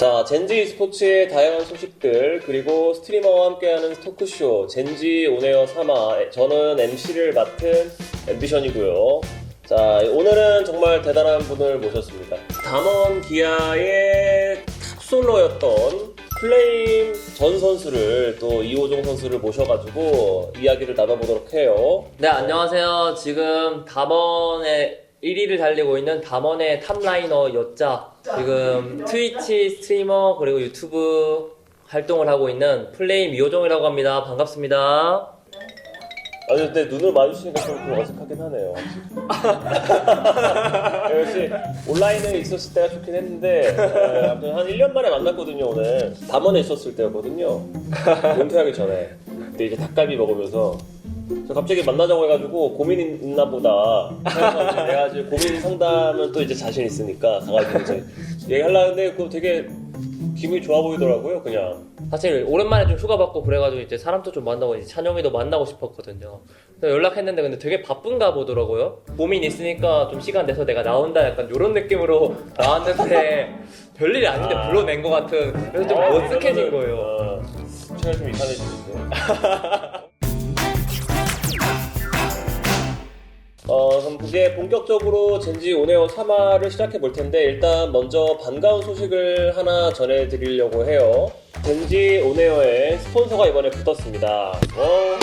자, 젠지 스포츠의 다양한 소식들, 그리고 스트리머와 함께하는 토크쇼, 젠지 온에어 3화. 저는 MC를 맡은 앰비션이고요. 자, 오늘은 정말 대단한 분을 모셨습니다. 담원 기아의 탑솔러였던 플레임 전 선수를 또 이호종 선수를 모셔가지고 이야기를 나눠보도록 해요. 네, 안녕하세요. 지금 담원의 1위를 달리고 있는 담원의 탑라이너 여자. 지금 트위치 스트리머 그리고 유튜브 활동을 하고 있는 플레임 이호종이라고 합니다. 반갑습니다. 아니 근데 눈을 마주치니까 좀 그거 어색하긴 하네요. 역시 온라인에 있었을 때가 좋긴 했는데 에, 아무튼 한 1년 만에 만났거든요 오늘. 담원에 있었을 때였거든요. 은퇴하기 전에. 근데 이제 닭갈비 먹으면서 저 갑자기 만나자고 해가지고 고민 있나 보다. 내가 이제 고민 상담은 또 이제 자신 있으니까 가가지고 이제 얘기하려는데 그거 되게 기분이 좋아 보이더라고요 그냥. 사실 오랜만에 좀 휴가 받고 그래가지고 이제 사람도 좀 만나고 이제 찬영이도 만나고 싶었거든요. 연락했는데 근데 되게 바쁜가 보더라고요. 고민 있으니까 좀 시간 내서 내가 나온다 약간 이런 느낌으로 나왔는데 별일이 아닌데 아. 불러낸 것 같은 그래서 좀 어, 어색해진 그러면은, 거예요. 어, 제가 좀 이상해지는데. 이제 본격적으로 젠지 온에어 3화를 시작해 볼 텐데 일단 먼저 반가운 소식을 하나 전해드리려고 해요. 젠지 온에어에 스폰서가 이번에 붙었습니다. 어.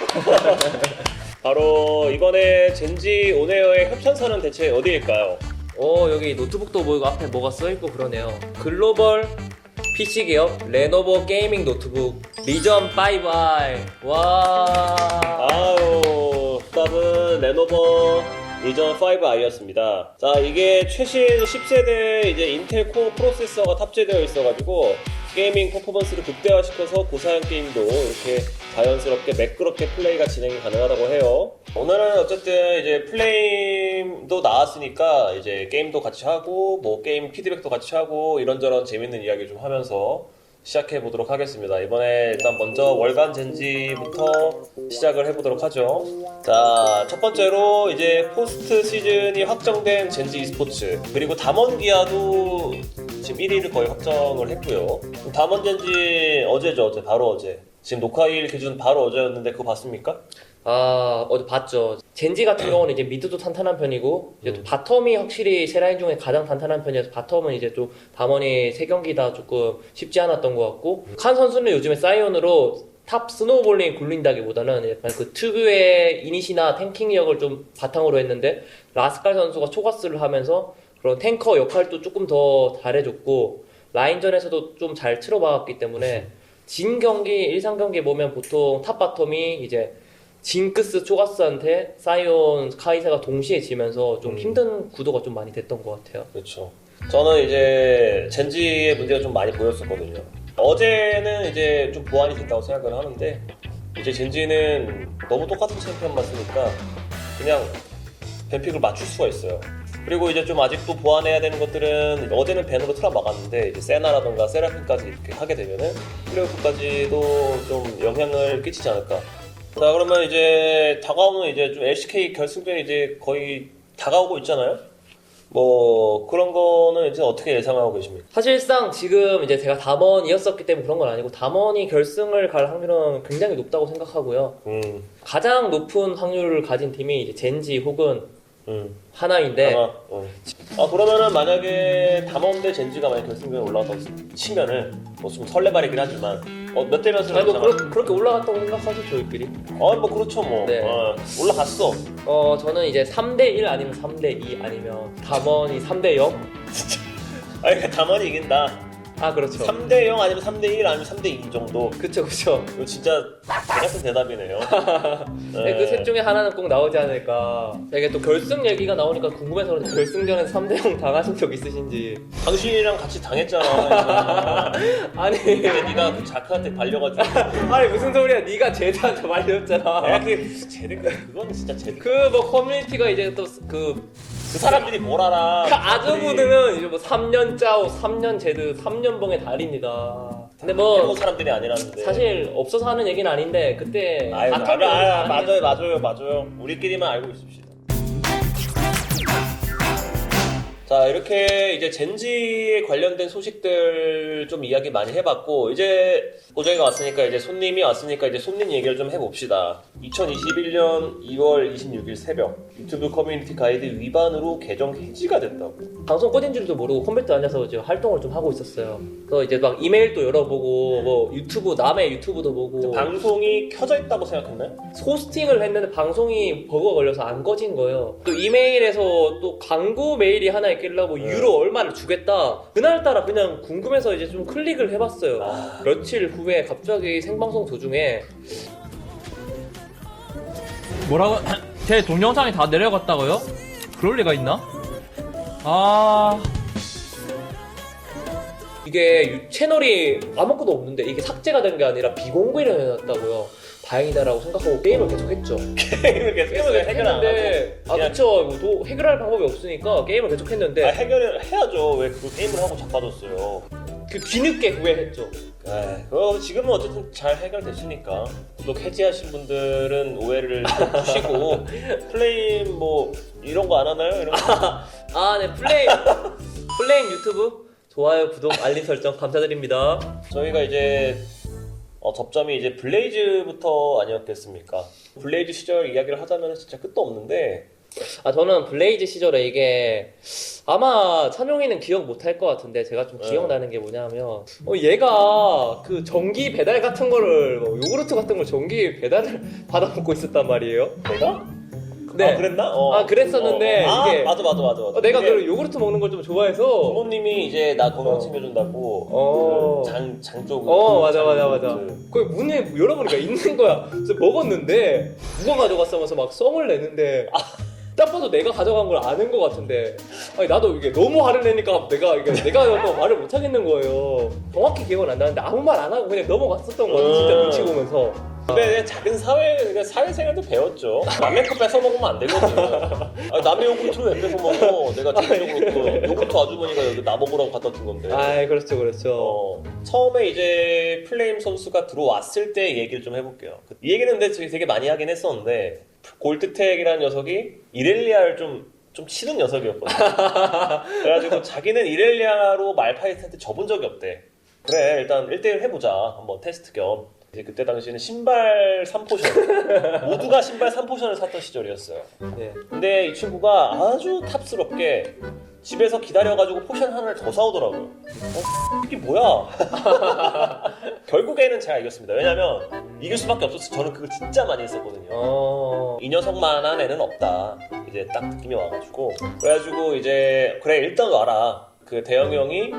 바로 이번에 젠지 온에어의 협찬사는 대체 어디일까요? 어 여기 노트북도 보이고 앞에 뭐가 써있고 그러네요 글로벌 PC 기업 레노버 게이밍 노트북 리전 5i 와 아유, 답은 레노버 리전 5i였습니다. 자, 이게 최신 10세대 이제 인텔 코어 프로세서가 탑재되어 있어가지고 게이밍 퍼포먼스를 극대화시켜서 고사양 게임도 이렇게 자연스럽게 매끄럽게 플레이가 진행이 가능하다고 해요. 오늘은 어쨌든 이제 플레임도 나왔으니까 이제 게임도 같이 하고 뭐 게임 피드백도 같이 하고 이런저런 재밌는 이야기 좀 하면서 시작해 보도록 하겠습니다. 이번에 일단 먼저 월간 젠지부터 시작을 해 보도록 하죠. 자, 첫 번째로 이제 포스트 시즌이 확정된 젠지 e스포츠 그리고 담원 기아도 지금 1위를 거의 확정을 했고요. 담원 젠지 어제죠, 어제 바로 어제. 지금 녹화일 기준 바로 어제였는데 그거 봤습니까? 아, 어제 봤죠. 젠지 같은 경우는 이제 미드도 탄탄한 편이고, 이제 또 바텀이 확실히 세 라인 중에 가장 탄탄한 편이어서 바텀은 이제 좀 담원이 세 경기 다 조금 쉽지 않았던 것 같고, 칸 선수는 요즘에 사이온으로 탑 스노우볼링 굴린다기보다는 약간 그 특유의 이니시나 탱킹 역을 좀 바탕으로 했는데, 라스칼 선수가 초가스를 하면서 그런 탱커 역할도 조금 더 잘해줬고, 라인전에서도 좀 잘 틀어박았기 때문에, 진 경기, 일상 경기 보면 보통 탑 바텀이 이제 징크스 초가스한테 사이온 카이사가 동시에 지면서 좀 음. 힘든 구도가 좀 많이 됐던 것 같아요. 그렇죠. 저는 이제 젠지의 문제가 좀 많이 보였었거든요. 어제는 이제 좀 보완이 됐다고 생각을 하는데 이제 젠지는 너무 똑같은 챔피언만 쓰니까 그냥 뱀픽을 맞출 수가 있어요. 그리고 이제 좀 아직도 보완해야 되는 것들은 어제는 벤으로 틀어 막았는데 이제 세나라던가 세라핀까지 이렇게 하게 되면은 플레이오프까지도 좀 영향을 끼치지 않을까. 자 그러면 이제 다가오는 이제 좀 LCK 결승전이 이제 거의 다가오고 있잖아요. 뭐 그런 거는 이제 어떻게 예상하고 계십니까? 사실상 지금 이제 제가 담원이었었기 때문에 그런 건 아니고 담원이 결승을 갈 확률은 굉장히 높다고 생각하고요. 음, 가장 높은 확률을 가진 팀이 이제 젠지 혹은 음. 하나인데 아마, 어. 아 그러면은 만약에 담원 대 젠지가 만약 결승전에 올라갔다고 치면은 뭐좀 설레발이긴 하지만 어, 몇대 몇으로 아니 뭐? 그렇, 그렇게 올라갔다고 생각하죠 저희끼리. 어, 뭐 그렇죠 뭐 네. 어, 올라갔어. 어 저는 이제 3대1 아니면 3대2 아니면 담원이 3대0? 아니 그러니까 담원이 이긴다. 아 그렇죠. 3대 0 아니면 3대 1 아니면 3대 2 정도. 그쵸 그쵸. 이거 진짜 개 같은 대답이네요. 네, 그 셋 중에 하나는 꼭 나오지 않을까. 이게 또 결승 얘기가 나오니까 궁금해서 그런데 결승전에 3대 0 당하신 적 있으신지. 당신이랑 같이 당했잖아. 아니, 근데 네가 그 자크한테 발려가지고. 아니 무슨 소리야? 네가 제드한테 말렸잖아. 내가 그게 그거는 진짜 제대. 그, 그뭐 커뮤니티가 이제 또 그 그 사람들이 뭘 알아? 그 아주부들은 이제 뭐 3년 짜오, 3년 제드, 3년 봉의 달입니다. 근데 뭐뭐 사람들이 아니라는데. 사실 없어서 하는 얘기는 아닌데 그때 아유, 알아, 알아, 없어서 맞아요, 맞아요, 맞아요. 우리끼리만 알고 있읍시다. 자, 이렇게 이제 젠지에 관련된 소식들 좀 이야기 많이 해봤고, 이제 고정이가 왔으니까, 이제 손님이 왔으니까, 이제 손님 얘기를 좀 해봅시다. 2021년 2월 26일 새벽, 유튜브 커뮤니티 가이드 위반으로 계정 해지가 됐다고. 방송 꺼진 줄도 모르고 컴퓨터 앉아서 이제 활동을 좀 하고 있었어요. 그래서 이제 막 이메일도 열어보고 뭐 유튜브 남의 유튜브도 보고 방송이 켜져 있다고 생각했나요? 호스팅을 했는데 방송이 버그가 걸려서 안 꺼진 거예요. 또 이메일에서 또 광고 메일이 하나 있길래 뭐 네. 유로 얼마를 주겠다. 그날따라 그냥 궁금해서 이제 좀 클릭을 해봤어요. 아. 며칠 후에 갑자기 생방송 도중에 뭐라고? 제 동영상이 다 내려갔다고요? 그럴 리가 있나? 아, 이게 유- 채널이 아무것도 없는데 이게 삭제가 된 게 아니라 비공개로 해놨다고요. 다행이다라고 생각하고 게임을 계속 했죠. 게임을 계속 게임을 하고. 계속 했는데 아 그냥- 그쵸 또 해결할 방법이 없으니까 게임을 계속 했는데 아, 해결을 해야죠. 왜 그 게임을 하고 자빠졌어요. 그 뒤늦게 구애했죠. 에이, 어, 지금은 어쨌든 잘 해결됐으니까 구독 해지하신 분들은 오해를 좀 푸시고 플레임 뭐 이런 거 안 하나요? 이런 거. 아, 네, 플레임. 플레임 유튜브. 좋아요, 구독, 알림 설정 감사드립니다. 저희가 이제 어, 접점이 이제 블레이즈부터 아니었겠습니까? 블레이즈 시절 이야기를 하자면 진짜 끝도 없는데 아, 저는 블레이즈 시절에 이게 아마 찬용이는 기억 못할 것 같은데 제가 좀 네. 기억나는 게 뭐냐면 어, 얘가 그 전기 배달 같은 거를 뭐 요구르트 같은 걸 전기 배달을 받아 먹고 있었단 말이에요. 내가? 네. 아 그랬나? 어. 아, 그랬었는데 어, 어. 아, 이게- 맞아 맞아 맞아 맞아. 어, 내가 그 요구르트 먹는 걸 좀 좋아해서 부모님이 이제 나 건강 어. 챙겨준다고 어. 장, 장 쪽. 어 맞아 맞아 맞아 그- 문에 열어보니까 있는 거야 그래서 먹었는데 누가 가져갔으면서 막 썽을 내는데 딱 봐도 내가 가져간 걸 아는 것 같은데 아니 나도 이게 너무 화를 내니까 내가 이게 내가 또 말을 못 하겠는 거예요 정확히 기억은 안 나는데 아무 말 안 하고 그냥 넘어갔었던 거야 진짜 음. 눈치 보면서 근데 작은 사회, 그냥 사회생활도 배웠죠. 남의 거 뺏어 먹으면 안 되거든. 아니, 남의 요구르트를 왜 뺏어 먹어? 내가 개인적으로 그 요구르트 아주머니가 여기 나 먹으라고 갖다 준 건데. 아 그렇죠 그렇죠 어, 처음에 이제 플레임 선수가 들어왔을 때 얘기를 좀 해볼게요. 그- 이 얘기는 근데 되게 많이 하긴 했었는데 골드텍이라는 녀석이 이렐리아를 좀, 좀 치는 녀석이었거든요. 그래가지고 자기는 이렐리아로 말파이트한테 접은 적이 없대. 그래 일단 1대1 해보자. 한번 테스트 겸. 이제 그때 당시에는 신발 3포션 모두가 신발 3포션을 샀던 시절이었어요. 네. 근데 이 친구가 아주 탑스럽게 집에서 기다려가지고 포션 하나를 더 사오더라고요. 어? 이게 뭐야? 결국에는 제가 이겼습니다. 왜냐면 이길 수밖에 없었어요. 저는 그걸 진짜 많이 했었거든요. 어... 이 녀석만한 애는 없다. 이제 딱 느낌이 와가지고. 그래가지고 이제 그래 일단 와라. 그 대영이 형이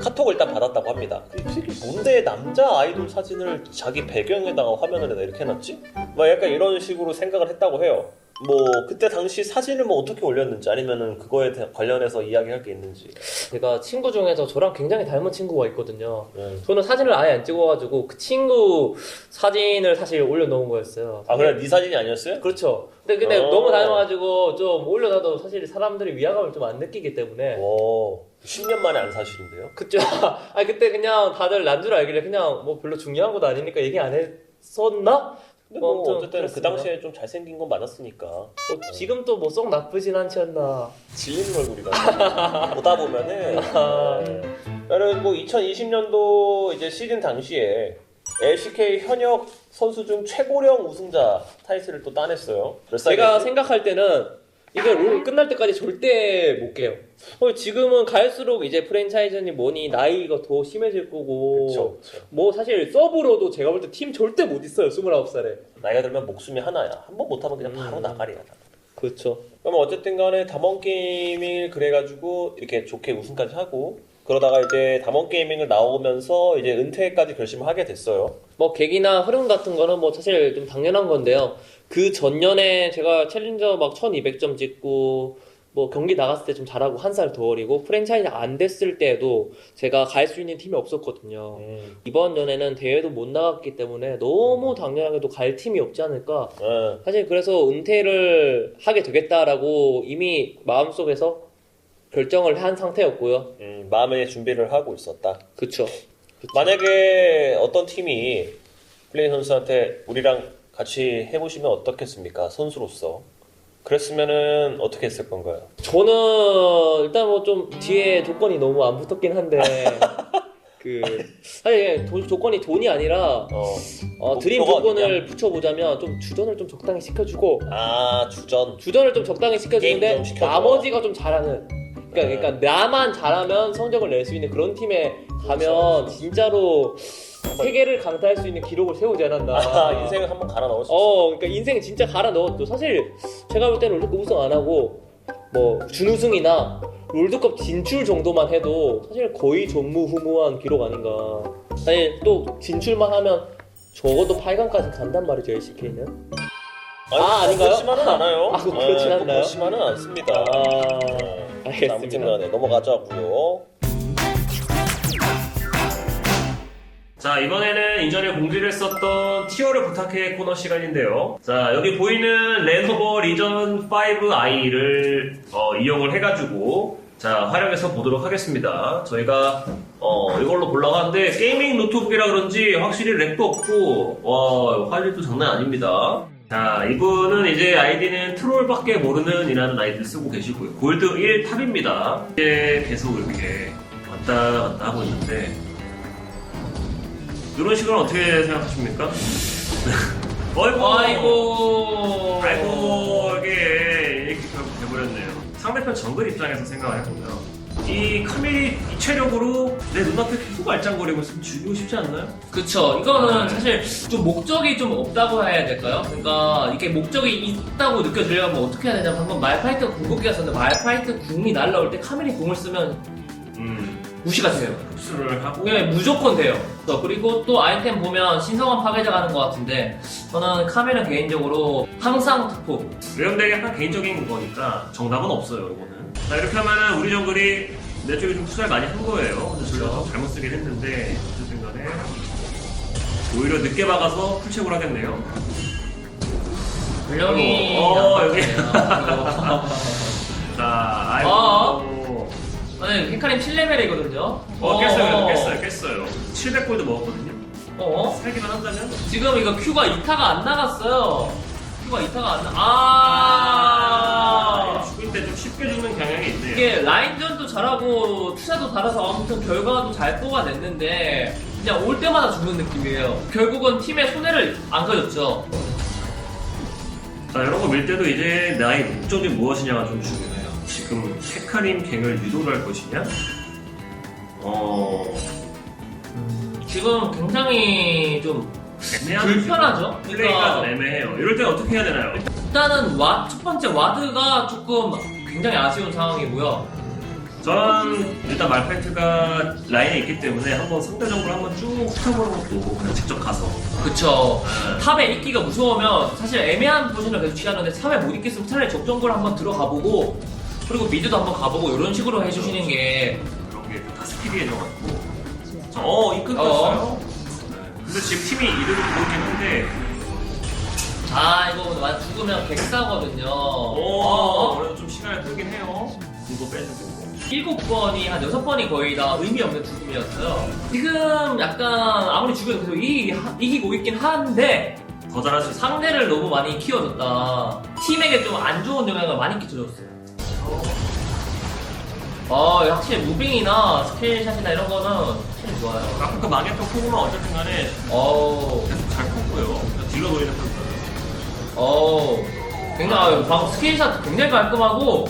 카톡을 일단 받았다고 합니다. 근데 이 새끼 뭔데 남자 아이돌 사진을 자기 배경에다가 화면에다 이렇게 해놨지? 막 약간 이런 식으로 생각을 했다고 해요. 뭐 그때 당시 사진을 뭐 어떻게 올렸는지 아니면은 그거에 관련해서 이야기할 게 있는지. 제가 친구 중에서 저랑 굉장히 닮은 친구가 있거든요 네. 저는 사진을 아예 안 찍어가지고 그 친구 사진을 사실 올려놓은 거였어요 아 그래 네 사진이 아니었어요? 그렇죠. 근데 근데 어. 너무 닮아가지고 좀 올려놔도 사실 사람들이 위화감을 좀 안 느끼기 때문에 오 10년 만에 안 사실인데요? 그죠. 아니 그때 그냥 다들 난 줄 알길래 그냥 뭐 별로 중요한 것도 아니니까 얘기 안 했었나? 근데 뭐 뭐 어쨌든 그 그렇습니다. 당시에 좀 잘생긴 건 맞았으니까. 뭐 지금 또 뭐 썩 나쁘진 않지 않나. 질리는 얼굴이다. 보다 보면은. 아. 네. 그리고 뭐 2020년도 이제 시즌 당시에 LCK 현역 선수 중 최고령 우승자 타이틀을 또 따냈어요. 몇 제가? 생각할 때는 이게 롤 끝날 때까지 절대 못 깨요. 어, 지금은 갈수록 이제 프랜차이즈니 뭐니 나이가 더 심해질 거고. 그쵸, 그쵸. 뭐 사실 서브로도 제가 볼 때 팀 절대 못 있어요. 29살에. 나이가 들면 목숨이 하나야. 한 번 못하면 그냥 바로 음. 나가리야. 그렇죠. 그럼 어쨌든 간에 담원 게이밍을 그래가지고 이렇게 좋게 우승까지 하고 그러다가 이제 담원 게이밍을 나오면서 이제 은퇴까지 결심을 하게 됐어요. 뭐 계기나 흐름 같은 거는 뭐 사실 좀 당연한 건데요. 그 전년에 제가 챌린저 막 1200점 찍고 뭐 경기 나갔을 때 좀 잘하고 한 살 더 어리고 프랜차이즈 안 됐을 때도 제가 갈 수 있는 팀이 없었거든요. 음. 이번 연에는 대회도 못 나갔기 때문에 너무 당연하게도 갈 팀이 없지 않을까. 네. 사실 그래서 은퇴를 하게 되겠다라고 이미 마음속에서 결정을 한 상태였고요. 음, 마음의 준비를 하고 있었다. 그쵸. 만약에 어떤 팀이 플레이 선수한테 우리랑 같이 해보시면 어떻겠습니까? 선수로서. 그랬으면은 어떻게 했을 건가요? 저는 일단 뭐 좀 뒤에 조건이 너무 안 붙었긴 한데 그 사실 도- 조건이 돈이 아니라 어. 어, 드림 목표가 조건을 붙여보자면 좀 주전을 좀 적당히 시켜주고 아 주전. 주전을 좀 적당히 시켜주는데 좀 시켜줘. 나머지가 좀 잘하는 그러니까, 그러니까 나만 잘하면 성적을 낼 수 있는 그런 팀에 가면 그렇죠. 진짜로 세계를 강타할 수 있는 기록을 세우지 않았나 아 인생을 한번 갈아 넣을 수 있어. 어, 그러니까 인생 진짜 갈아 넣었죠. 사실 제가 볼 때는 롤드컵 우승 안 하고 뭐 준우승이나 롤드컵 진출 정도만 해도 사실 거의 전무후무한 기록 아닌가. 사실 또 진출만 하면 적어도 8강까지 간단 말이죠, LCK는. 아, 아닌가요? 그렇지만은 않아요. 아, 그렇진 네, 않나요? 그렇지만은 않습니다. 아, 네. 알겠습니다. 아무튼 간에 넘어가자고요. 자 이번에는 이전에 공지를 했었던 티어를 부탁해 코너 시간인데요. 자 여기 보이는 레노버 리전 5i를 어, 이용을 해가지고 자 활용해서 보도록 하겠습니다. 저희가 어, 이걸로 보려고 하는데 게이밍 노트북이라 그런지 확실히 렉도 없고 와 화질도 장난 아닙니다. 자 이분은 이제 아이디는 트롤밖에 모르는 이라는 아이디를 쓰고 계시고요. 골드 1 탑입니다. 이제 계속 이렇게 왔다 갔다 하고 있는데 이런 식으로 어떻게 생각하십니까? 어이구 아이고. 아이고 이게 이렇게 결국 돼버렸네요. 상대편 정글 입장에서 생각을 해보면 이 카밀이 이 체력으로 내 눈앞에 계속 알짱거리고 있으면 죽이고 싶지 않나요? 그쵸. 이거는 사실 좀 목적이 좀 없다고 해야 될까요? 그러니까 이게 목적이 있다고 느껴지려면 어떻게 해야 되냐면 방금 말파이트 궁극기가 썼는데 말파이트 궁이 날라올 때 카멜이 궁을 쓰면 음 무시가 돼요. 흡수를 하고 그냥 무조건 돼요. 또 그리고 또 아이템 보면 신성한 파괴자 가는 것 같은데 저는 카멜은 개인적으로 항상 특포. 외형되게 약간 개인적인 거니까 정답은 없어요 이거는. 자 이렇게 하면은 우리 정글이 내 쪽에 좀 투자를 많이 한 거예요. 근데 좀 잘못 쓰긴 했는데 어쨌든 간에 오히려 늦게 박아서 풀체을 하겠네요. 전령이 어, 여기. 어, 자 아이고. 어? 아니 헤카림 7레벨이거든요. 어, 깼어요, 깼어요, 깼어요. 700골드 먹었거든요. 어? 살기만 한다면? 지금 이거 큐가 2타가 안 나갔어요. 큐가 2타가 안 나. 아. 죽을 때 좀 쉽게 죽는 경향이 있네요. 이게 라인전도 잘하고 투자도 잘해서 아무튼 결과도 잘 뽑아냈는데 그냥 올 때마다 죽는 느낌이에요. 결국은 팀의 손해를 안 가졌죠. 자, 이런 거 밀 때도 이제 나의 목적이 무엇이냐가 좀 중요해요. 지금 헤카림 갱을 유도를 할 것이냐? 어, 지금 굉장히 좀 애매한 불편하죠. 플레이가 그러니까 좀 애매해요. 이럴 때 어떻게 해야 되나요? 일단은 와, 첫 번째 와드가 조금 굉장히 아쉬운 상황이고요. 저는 일단 말파이트가 라인에 있기 때문에 한번 상대적으로 한번 쭉 훑어보는 것도 그냥 직접 가서 그쵸. 네. 탑에 있기가 무서우면 사실 애매한 포지션을 계속 취하는데 탑에 못 있겠으면 차라리 적정글 한번 들어가 보고 그리고 미드도 한번 가보고 이런 식으로 해주시는 게 그런 게 다 스킬이해져가지고 어, 이 끊겼어요. 네. 근데 지금 팀이 이득을 보고 있긴 한데 아 이거 완 죽으면 객사거든요. 오, 어? 그래도 좀 시간이 들긴 해요. 이거 빼주고. 일곱 번이 한 여섯 번이 거의 다 의미 없는 죽음이었어요. 지금 약간 아무리 죽여도 계속 이기, 이기고 있긴 한데 더 잘할 수 있어. 상대를 너무 많이 키워줬다. 팀에게 좀 안 좋은 영향을 많이 끼쳐줬어요. 아 확실히 무빙이나 스킬샷이나 이런 거는 좋아요. 아까 그 망했던 포그만 어쨌든 간에 어우 계속 잘 컸고요. 딜러 노리는. 어우 굉장히 방금 스킬샷 굉장히 깔끔하고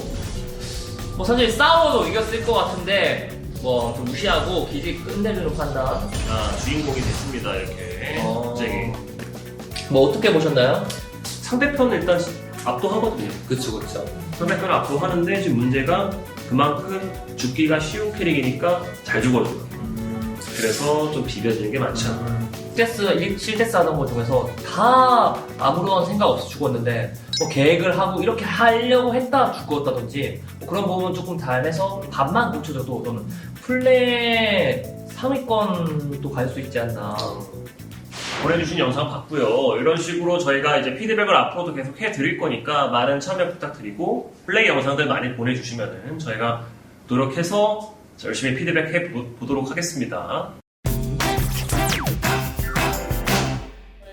뭐 사실 싸워도 이겼을 것 같은데 뭐 좀 무시하고 기지 끝내주는 판단 아, 주인공이 됐습니다, 이렇게. 어. 갑자기. 뭐 어떻게 보셨나요? 상대편은 일단 압도하거든요. 그쵸 그쵸 상대편을 압도하는데 지금 문제가 그만큼 죽기가 쉬운 캐릭이니까 잘 죽어줘요. 그래서 좀 비벼지는 게 많지 않아. 7데스 7데스 하던 것 중에서 다 아무런 생각 없이 죽었는데 뭐 계획을 하고 이렇게 하려고 했다 죽었다든지 뭐 그런 부분 조금 잘해서 반만 고쳐줘도 저는 플레 3위권도 갈 수 있지 않나 보내주신 영상 봤고요. 이런 식으로 저희가 이제 피드백을 앞으로도 계속 해드릴 거니까 많은 참여 부탁드리고 플레이 영상들 많이 보내주시면은 저희가 노력해서 열심히 피드백 해 보도록 하겠습니다.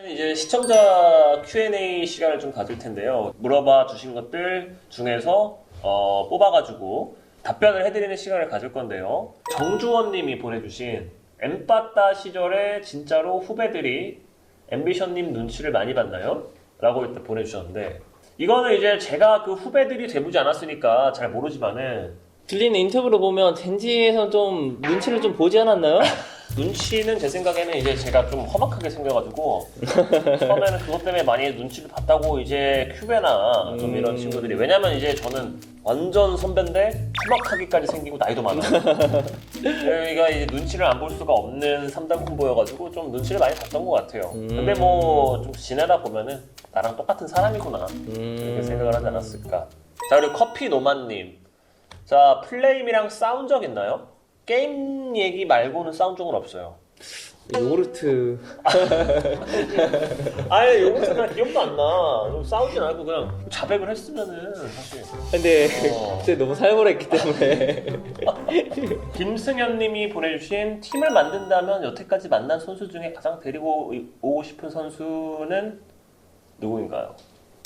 이제 시청자 Q&A 시간을 좀 가질 텐데요. 물어봐 주신 것들 중에서 어, 뽑아가지고 답변을 해드리는 시간을 가질 건데요. 정주원님이 보내주신 엠빠따 시절에 진짜로 후배들이 앰비션님 눈치를 많이 봤나요? 라고 보내주셨는데 이거는 이제 제가 그 후배들이 돼보지 않았으니까 잘 모르지만은 들리는 인터뷰로 보면 젠지에서 좀 눈치를 좀 보지 않았나요? 눈치는 제 생각에는 이제 제가 좀 험악하게 생겨가지고 처음에는 그것 때문에 많이 눈치를 봤다고 이제 큐베나 좀 이런 음. 친구들이 왜냐면 이제 저는 완전 선배인데 험악하기까지 생기고 나이도 많아 저희가 이제 눈치를 안 볼 수가 없는 3단 콤보여가지고 좀 눈치를 많이 봤던 것 같아요 음. 근데 뭐 좀 지내다 보면은 나랑 똑같은 사람이구나 이렇게 음... 생각을 하지 않았을까 자 그리고 커피 노만님 자 플레임이랑 싸운 적 있나요? 게임 얘기 말고는 싸운 적은 없어요 요구르트 아예 그냥 기억도 안 나. 좀 싸우진 않고 그냥 자백을 했으면은 사실. 근데 어. 그때 너무 살벌했기 때문에 김승현 님이 보내주신 팀을 만든다면 여태까지 만난 선수 중에 가장 데리고 오고 싶은 선수는 누구인가요?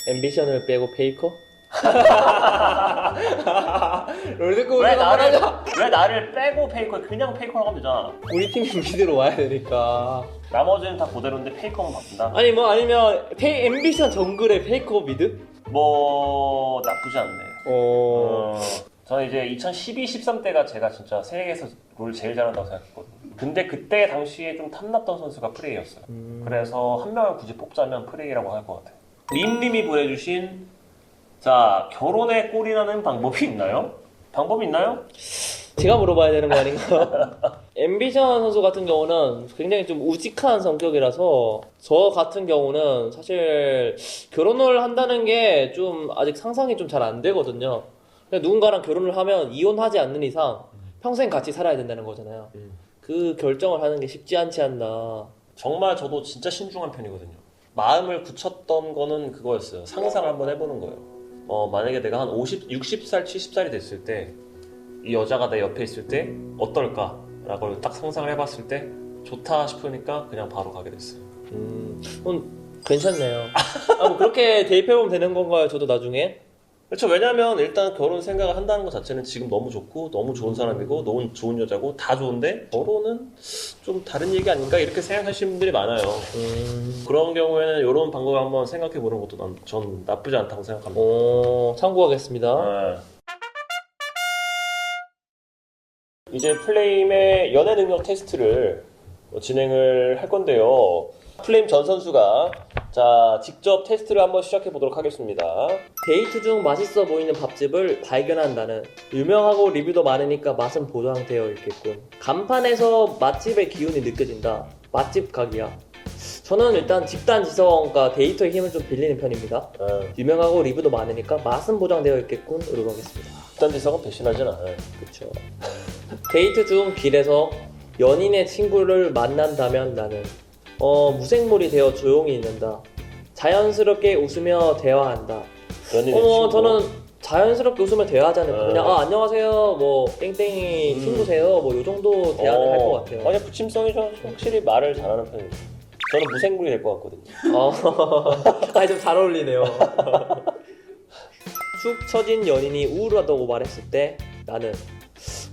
앰비션을 빼고 페이커? 롤드컵 왜 우승 한번 나를 왜 나를 빼고 페이커 그냥 페이커라고 하면 되잖아. 우리 팀이 미드로 와야 되니까 나머지는 다 그대로인데 페이커만 바꾼다. 아니 뭐 아니면 페이 앰비션 정글에 페이커 미드? 뭐 나쁘지 않네. 어... 어, 저는 이제 2012, 13 때가 제가 진짜 세계에서 롤 제일 잘한다고 생각했거든요. 근데 그때 당시에 좀 탐났던 선수가 프레이였어요. 음. 그래서 한 명을 굳이 뽑자면 프레이라고 할 것 같아요. 림님이 보내주신 자 결혼에 꼴이 나는 방법이 있나요? 방법이 있나요? 제가 물어봐야 되는 거 아닌가요? 앰비션 선수 같은 경우는 굉장히 좀 우직한 성격이라서 저 같은 경우는 사실 결혼을 한다는 게 좀 아직 상상이 좀 잘 안 되거든요. 그냥 누군가랑 결혼을 하면 이혼하지 않는 이상 평생 같이 살아야 된다는 거잖아요. 음. 그 결정을 하는 게 쉽지 않지 않나. 정말 저도 진짜 신중한 편이거든요. 마음을 굳혔던 거는 그거였어요. 상상을 한번 해보는 거예요. 어, 만약에 내가 한 50, 60살, 70살이 됐을 때, 이 여자가 내 옆에 있을 때 어떨까? 라고 딱 상상을 해봤을 때, 좋다 싶으니까 그냥 바로 가게 됐어요. 음, 음, 괜찮네요. 아, 뭐 그렇게 대입해보면 되는 건가요? 저도 나중에? 그렇죠. 왜냐면 일단 결혼 생각을 한다는 것 자체는 지금 너무 좋고, 너무 좋은 사람이고, 너무 좋은 여자고, 다 좋은데, 결혼은 좀 다른 얘기 아닌가? 이렇게 생각하시는 분들이 많아요. 음, 그런 경우에는 이런 방법을 한번 생각해 보는 것도 난, 전 나쁘지 않다고 생각합니다. 어, 참고하겠습니다. 네. 이제 플레임의 연애 능력 테스트를 진행을 할 건데요. 플레임 전 선수가 자 직접 테스트를 한번 시작해 보도록 하겠습니다. 데이트 중 맛있어 보이는 밥집을 발견한다는 유명하고 리뷰도 많으니까 맛은 보장되어 있겠군. 간판에서 맛집의 기운이 느껴진다. 맛집 각이야. 저는 일단 집단 지성과 데이터의 힘을 좀 빌리는 편입니다. 네. 유명하고 리뷰도 많으니까 맛은 보장되어 있겠군. 으로 가겠습니다. 극단 지성은 배신하진 않아요. 그쵸. 데이트 중 길에서 연인의 친구를 만난다면 나는 어 무생물이 되어 조용히 있는다. 자연스럽게 웃으며 대화한다. 연인의 어머 친구. 저는 자연스럽게 웃으며 대화하지 않을까 어. 그냥 아 안녕하세요 뭐 땡땡이 음. 친구세요 뭐 요 정도 대화를 할 것 같아요 맞아 부침성이 좀 확실히 말을 잘하는 편이에요. 저는 무생물이 될 것 같거든요. 어. 아니 좀잘 어울리네요 축 처진 연인이 우울하다고 말했을 때 나는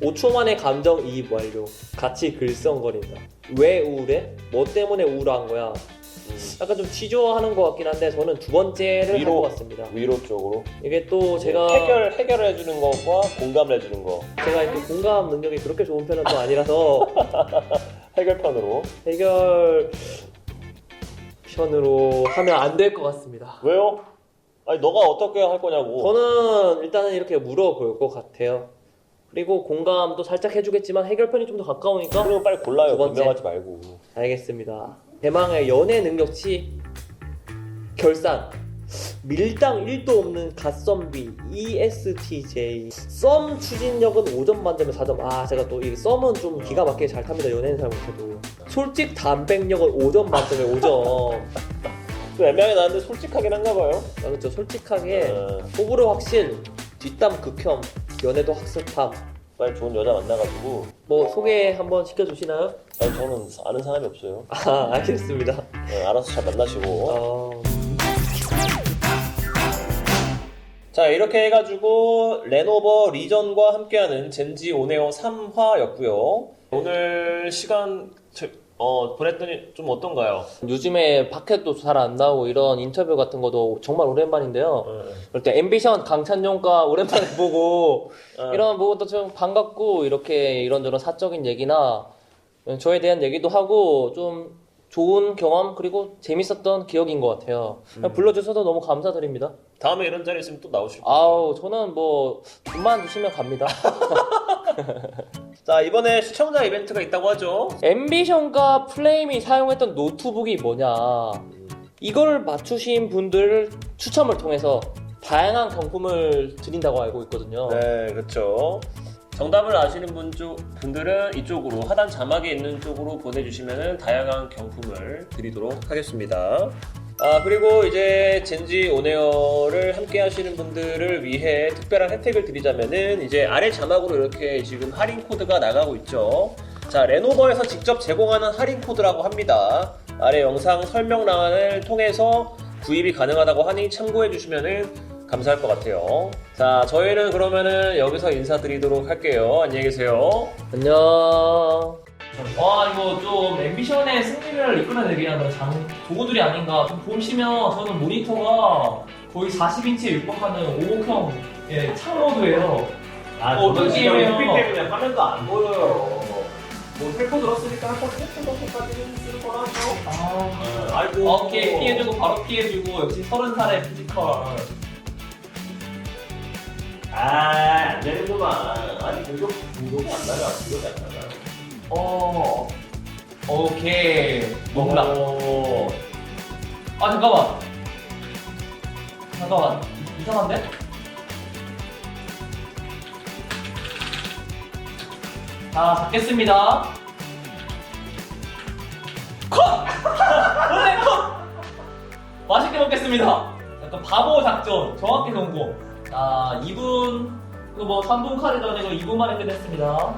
5초 만에 감정 이입 완료 같이 글썽거린다 왜 우울해? 뭐 때문에 우울한 거야? 음, 약간 좀 치조하는 것 같긴 한데 저는 두 번째를 할 위로. 것 같습니다 위로 쪽으로 이게 또 제가 해결 해결을 해주는 것과 공감을 해주는 거 제가 또 공감 능력이 그렇게 좋은 편은 또 아니라서 해결편으로 해결 편으로 하면 안 될 것 같습니다. 왜요? 아니 너가 어떻게 할 거냐고. 저는 일단은 이렇게 물어볼 것 같아요. 그리고 공감도 살짝 해주겠지만 해결편이 좀 더 가까우니까 그러면 빨리 골라요. 두 번째. 변명하지 말고. 알겠습니다. 대망의 연애 능력치 결산 밀당 1도 없는 갓썸비 ESTJ 썸 추진력은 5점 만점에 4점 아 제가 또 이 썸은 좀 기가 막히게 잘 탑니다 연예인 잘 못해도 솔직 담백력은 5점 만점에 5점 좀 애매하게 나는데 솔직하긴 한가 봐요. 아, 그렇죠 솔직하게 어, 호불호 확실 뒷담 극혐 연애도 학습함 빨리 좋은 여자 만나가지고 뭐 소개 한번 시켜주시나요? 아니 저는 아는 사람이 없어요. 아 알겠습니다. 네, 알아서 잘 만나시고. 어... 자 이렇게 해가지고 레노버 리전과 함께하는 젠지 오네오 3화였고요. 오늘 시간 저- 어, 보냈더니 좀 어떤가요? 요즘에 밖에도 잘 안 나오고 이런 인터뷰 같은 것도 정말 오랜만인데요. 어, 그럴 때 앰비션 강찬용과 오랜만에 보고 어. 이런 부분도 좀 반갑고 이렇게 이런저런 사적인 얘기나 저에 대한 얘기도 하고 좀 좋은 경험 그리고 재밌었던 기억인 것 같아요. 그냥 불러주셔서 너무 감사드립니다. 다음에 이런 자리 있으면 또 나오실 거예요. 아우 저는 뭐 돈만 주시면 갑니다. 자 이번에 시청자 이벤트가 있다고 하죠. 앰비션과 플레임이 사용했던 노트북이 뭐냐 이걸 맞추신 분들 추첨을 통해서 다양한 경품을 드린다고 알고 있거든요. 네, 그렇죠. 정답을 아시는 분 쪽, 분들은 이쪽으로 하단 자막에 있는 쪽으로 보내주시면 다양한 경품을 드리도록 하겠습니다. 아 그리고 이제 젠지 오네어를 함께 하시는 분들을 위해 특별한 혜택을 드리자면은 이제 아래 자막으로 이렇게 지금 할인 코드가 나가고 있죠. 자 레노버에서 직접 제공하는 할인 코드라고 합니다. 아래 영상 설명란을 통해서 구입이 가능하다고 하니 참고해 주시면은 감사할 것 같아요. 자, 저희는 그러면은 여기서 인사드리도록 할게요. 안녕히 계세요. 안녕. 와 이거 좀 앰비션의 승리를 이끌어내기 위한 장 도구들이 아닌가 좀 보시면 저는 모니터가 거의 40인치에 육박하는 5억형 창모드예요 아, 어, 어떤 게임이에요? 때문에 화면도 안 보여요. 뭐 텔코 들었으니까 한번 텔코 정도까지는 쓸 거라죠. 아 아이고. 오케이 피해주고 바로 피해주고 역시 서른 살의 피지컬 아, 안 되는구만. 아니, 공격, 공격이 안 나가. 공격이 안 나가. 어 오케이 농락 어, 아 잠깐만 잠깐만 이상한데? 자 잡겠습니다 컷! 원래 컷! 맛있게 먹겠습니다 약간 바보 작전 정확히 성공 자 2분 뭐 3분 카드 전이고 2분 만에 끝냈습니다